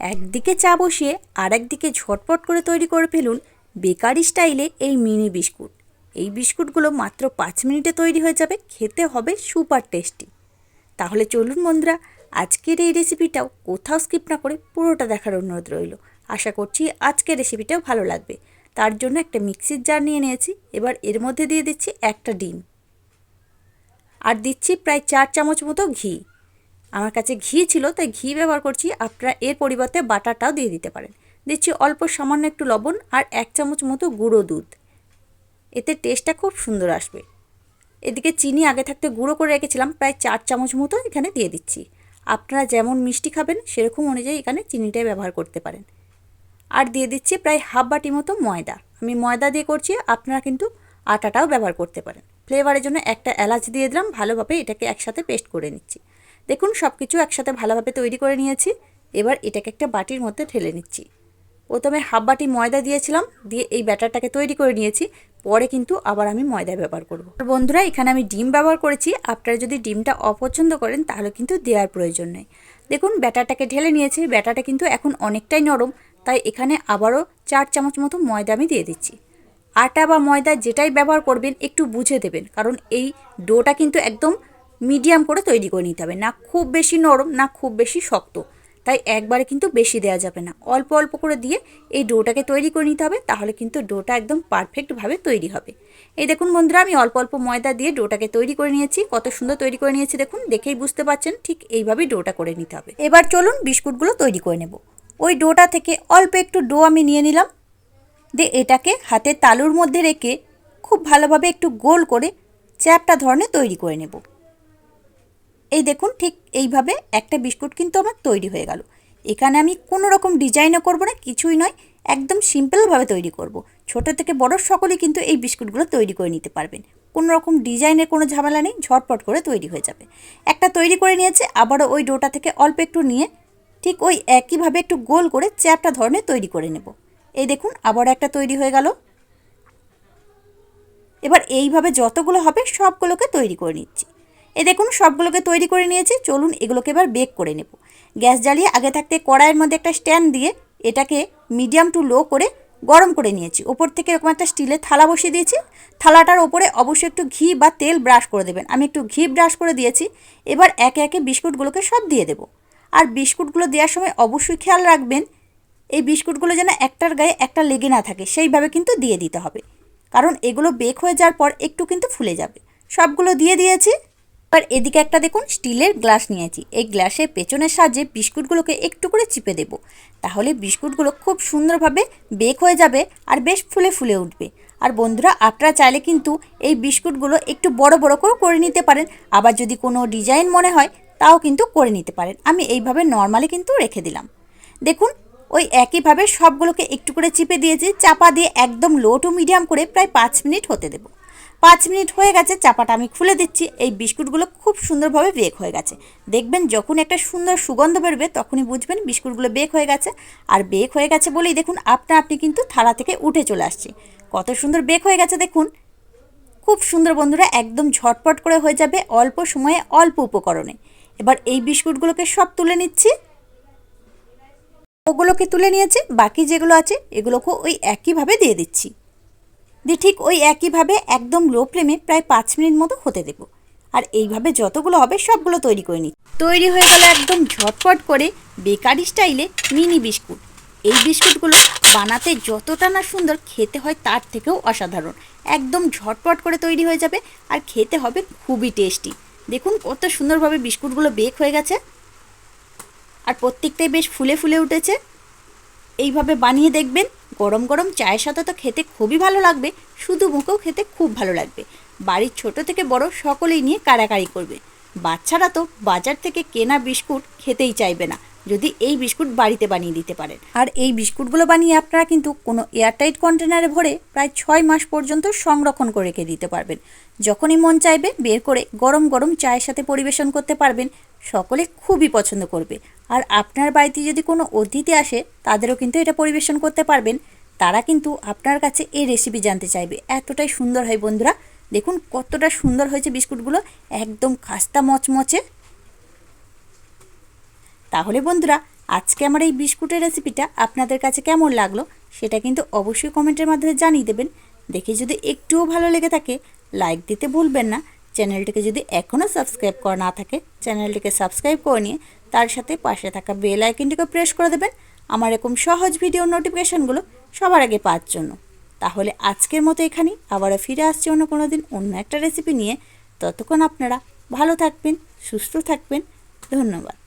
একদিকে চা বসিয়ে আর একদিকে ঝটপট করে তৈরি করে ফেলুন বেকারি স্টাইলে এই মিনি বিস্কুট। এই বিস্কুটগুলো মাত্র পাঁচ মিনিটে তৈরি হয়ে যাবে, খেতে হবে সুপার টেস্টি। তাহলে চলুন বন্ধুরা, আজকের এই রেসিপিটাও কোথাও স্কিপ না করে পুরোটা দেখার অনুরোধ রইল। আশা করছি আজকের রেসিপিটাও ভালো লাগবে। তার জন্য একটা মিক্সির জার নিয়ে নিয়েছি, এবার এর মধ্যে দিয়ে দিচ্ছি একটা ডিম। আর দিচ্ছি প্রায় চার চামচ মতো ঘি। আমার কাছে ঘি ছিল, তাই ঘি ব্যবহার করছি। আপনারা এর পরিবর্তে বাটাটাও দিয়ে দিতে পারেন। দিচ্ছি অল্প সামান্য একটু লবণ আর এক চামচ মতো গুঁড়ো দুধ। এতে টেস্টটা খুব সুন্দর আসবে। এদিকে চিনি আগে থাকতে গুঁড়ো করে রেখেছিলাম, প্রায় চার চামচ মতো এখানে দিয়ে দিচ্ছি। আপনারা যেমন মিষ্টি খাবেন, সেরকম অনুযায়ী এখানে চিনিটাই ব্যবহার করতে পারেন। আর দিয়ে দিচ্ছি প্রায় হাফ বাটি মতো ময়দা। আমি ময়দা দিয়ে করছি, আপনারা কিন্তু আটাটাও ব্যবহার করতে পারেন। ফ্লেভারের জন্য একটা এলাচ দিয়ে দিলাম, ভালোভাবে এটাকে একসাথে পেস্ট করে নিচ্ছি। দেখুন সব কিছু একসাথে ভালোভাবে তৈরি করে নিয়েছি। এবার এটাকে একটা বাটির মধ্যে ঢেলে নিচ্ছি। প্রথমে হাফ বাটি ময়দা দিয়েছিলাম, দিয়ে এই ব্যাটারটাকে তৈরি করে নিয়েছি। পরে কিন্তু আবার আমি ময়দা ব্যবহার করব। বন্ধুরা, এখানে আমি ডিম ব্যবহার করেছি। আপনারা যদি ডিমটা অপছন্দ করেন, তাহলে কিন্তু দেওয়ার প্রয়োজন নেই। দেখুন, ব্যাটারটাকে ঢেলে নিয়েছি। ব্যাটারটা কিন্তু এখন অনেকটাই নরম, তাই এখানে আবারও চার চামচ মতো ময়দা আমি দিয়ে দিচ্ছি। আটা বা ময়দা যেটাই ব্যবহার করবেন, একটু বুঝে দেবেন, কারণ এই ডোটা কিন্তু একদম মিডিয়াম করে তৈরি করে নিতে হবে। না খুব বেশি নরম, না খুব বেশি শক্ত। তাই একবারে কিন্তু বেশি দেওয়া যাবে না। অল্প অল্প করে দিয়ে এই ডোটাকে তৈরি করে নিতে হবে, তাহলে কিন্তু ডোটা একদম পারফেক্টভাবে তৈরি হবে। এই দেখুন বন্ধুরা, আমি অল্প অল্প ময়দা দিয়ে ডোটাকে তৈরি করে নিয়েছি। কত সুন্দর তৈরি করে নিয়েছি দেখুন, দেখেই বুঝতে পারছেন ঠিক এইভাবেই ডোটা করে নিতে হবে। এবার চলুন বিস্কুটগুলো তৈরি করে নেব। ওই ডোটা থেকে অল্প একটু ডো আমি নিয়ে নিলাম। দিয়ে এটাকে হাতে তালুর মধ্যে রেখে খুব ভালোভাবে একটু গোল করে চ্যাপটা ধরনের তৈরি করে নেব। এই দেখুন, ঠিক এইভাবে একটা বিস্কুট কিন্তু আমার তৈরি হয়ে গেল। এখানে আমি কোনো রকম ডিজাইনও করব না, কিছুই নয়, একদম সিম্পলভাবে তৈরি করব। ছোট থেকে বড় সকলেই কিন্তু এই বিস্কুটগুলো তৈরি করে নিতে পারবেন। কোনো রকম ডিজাইনের কোনো ঝামেলা নেই, ঝটপট করে তৈরি হয়ে যাবে। একটা তৈরি করে নিয়েছে, আবারও ওই ডোটা থেকে অল্প একটু নিয়ে ঠিক ওই একইভাবে একটু গোল করে চ্যাপটা ধরনের তৈরি করে নেব। এই দেখুন, আবার একটা তৈরি হয়ে গেল। এবার এইভাবে যতগুলো হবে সবগুলোকে তৈরি করে নিচ্ছি। এই দেখুন, সবগুলোকে তৈরি করে নিয়েছি। চলুন এগুলোকে এবার বেক করে নেব। গ্যাস জ্বালিয়ে আগে থাকতে কড়াইয়ের মধ্যে একটা স্ট্যান্ড দিয়ে এটাকে মিডিয়াম টু লো করে গরম করে নিয়েছি। ওপর থেকে এরকম একটা স্টিলের থালা বসিয়ে দিয়েছি। থালাটার ওপরে অবশ্যই একটু ঘি বা তেল ব্রাশ করে দেবেন। আমি একটু ঘি ব্রাশ করে দিয়েছি। এবার একে একে বিস্কুটগুলোকে সব দিয়ে দেবো। আর বিস্কুটগুলো দেওয়ার সময় অবশ্যই খেয়াল রাখবেন, এই বিস্কুটগুলো যেন একটার গায়ে একটা লেগে না থাকে, সেইভাবে কিন্তু দিয়ে দিতে হবে। কারণ এগুলো বেক হয়ে যাওয়ার পর একটু কিন্তু ফুলে যাবে। সবগুলো দিয়ে দিয়েছি। এবার এদিকে একটা দেখুন, স্টিলের গ্লাস নিয়েছি এই গ্লাসের পেছনের সাহায্যে বিস্কুটগুলোকে একটু করে চিপে দেব। তাহলে বিস্কুটগুলো খুব সুন্দরভাবে বেক হয়ে যাবে আর বেশ ফুলে ফুলে উঠবে। আর বন্ধুরা, আপনারা চাইলে কিন্তু এই বিস্কুটগুলো একটু বড় বড় করে করে নিতে পারেন। আবার যদি কোনো ডিজাইন মনে হয়, তাও কিন্তু করে নিতে পারেন। আমি এইভাবে নর্মালি কিন্তু রেখে দিলাম। দেখুন, ওই একইভাবে সবগুলোকে একটু করে চিপে দিয়েছি। চাপা দিয়ে একদম লো টু মিডিয়াম করে প্রায় পাঁচ মিনিট হতে দেবো। পাঁচ মিনিট হয়ে গেছে, চাপাটা আমি খুলে দিচ্ছি। এই বিস্কুটগুলো খুব সুন্দরভাবে বেক হয়ে গেছে। দেখবেন যখন একটা সুন্দর সুগন্ধ বেরবে, তখনই বুঝবেন বিস্কুটগুলো বেক হয়ে গেছে। আর বেক হয়ে গেছে বলেই দেখুন, আপনা আপনি কিন্তু থালা থেকে উঠে চলে আসছে। কত সুন্দর বেক হয়ে গেছে দেখুন। খুব সুন্দর বন্ধুরা, একদম ঝটপট করে হয়ে যাবে অল্প সময়ে অল্প উপকরণে। এবার এই বিস্কুটগুলোকে সব তুলে নিচ্ছি। ওগুলোকে তুলে নিয়েছি, বাকি যেগুলো আছে এগুলোকে ওই একইভাবে দিয়ে দিচ্ছি। দিয়ে ঠিক ওই একইভাবে একদম লো ফ্লেমে প্রায় পাঁচ মিনিট মতো হতে দেবো। আর এইভাবে যতগুলো হবে সবগুলো তৈরি করে নিই। তৈরি হয়ে গেল একদম ঝটপট করে বেকারি স্টাইলে মিনি বিস্কুট। এই বিস্কুটগুলো বানাতে যতটা না সুন্দর খেতে হয় তার থেকেও অসাধারণ। একদম ঝটপট করে তৈরি হয়ে যাবে আর খেতে হবে খুবই টেস্টি। দেখুন কত সুন্দরভাবে বিস্কুটগুলো বেক হয়ে গেছে। আর প্রত্যেকটাই বেশ ফুলে ফুলে উঠেছে। এইভাবে বানিয়ে দেখবেন। গরম গরম চায়ের সাথে তো খেতে খুবই ভালো লাগবে। শুধু মুখেও খেতে খুব ভালো লাগবে। বাড়ির ছোট থেকে বড় সকলেই নিয়ে কাড়াকাড়ি করবে। বাচ্চারা তো বাজার থেকে কেনা বিস্কুট খেতেই চাইবে না। যদি এই বিস্কুট বাড়িতে বানিয়ে দিতে পারেন। আর এই বিস্কুটগুলো বানিয়ে আপনারা কিন্তু কোনো এয়ারটাইট কন্টেনারে ভরে প্রায় ছয় মাস পর্যন্ত সংরক্ষণ করে রেখে দিতে পারবেন। যখনই মন চাইবে, বের করে গরম গরম চায়ের সাথে পরিবেশন করতে পারবেন। সকলে খুবই পছন্দ করবে। আর আপনার বাড়িতে যদি কোনো অতিথি আসে, তাদেরও কিন্তু এটা পরিবেশন করতে পারবেন। তারা কিন্তু আপনার কাছে এই রেসিপি জানতে চাইবে। এতটাই সুন্দর হয় বন্ধুরা। দেখুন কতটা সুন্দর হয়েছে বিস্কুটগুলো। একদম খাস্তা মচমচে। তাহলে বন্ধুরা, আজকে আমার এই বিস্কুটের রেসিপিটা আপনাদের কাছে কেমন লাগল, সেটা কিন্তু অবশ্যই কমেন্টের মাধ্যমে জানিয়ে দেবেন। দেখে যদি একটুও ভালো লেগে থাকে লাইক দিতে ভুলবেন না। চ্যানেলটিকে যদি এখনও সাবস্ক্রাইব করা না থাকে, চ্যানেলটিকে সাবস্ক্রাইব করে নিয়ে তার সাথে পাশে থাকা বেল আইকনটিকে প্রেস করে দেবেন। আমার এরকম সহজ ভিডিও নোটিফিকেশানগুলো সবার আগে পাওয়ার জন্য। তাহলে আজকের মতো এখানেই। আবারও ফিরে আসছি অন্য কোনো দিন অন্য একটা রেসিপি নিয়ে। ততক্ষণ আপনারা ভালো থাকবেন, সুস্থ থাকবেন। ধন্যবাদ।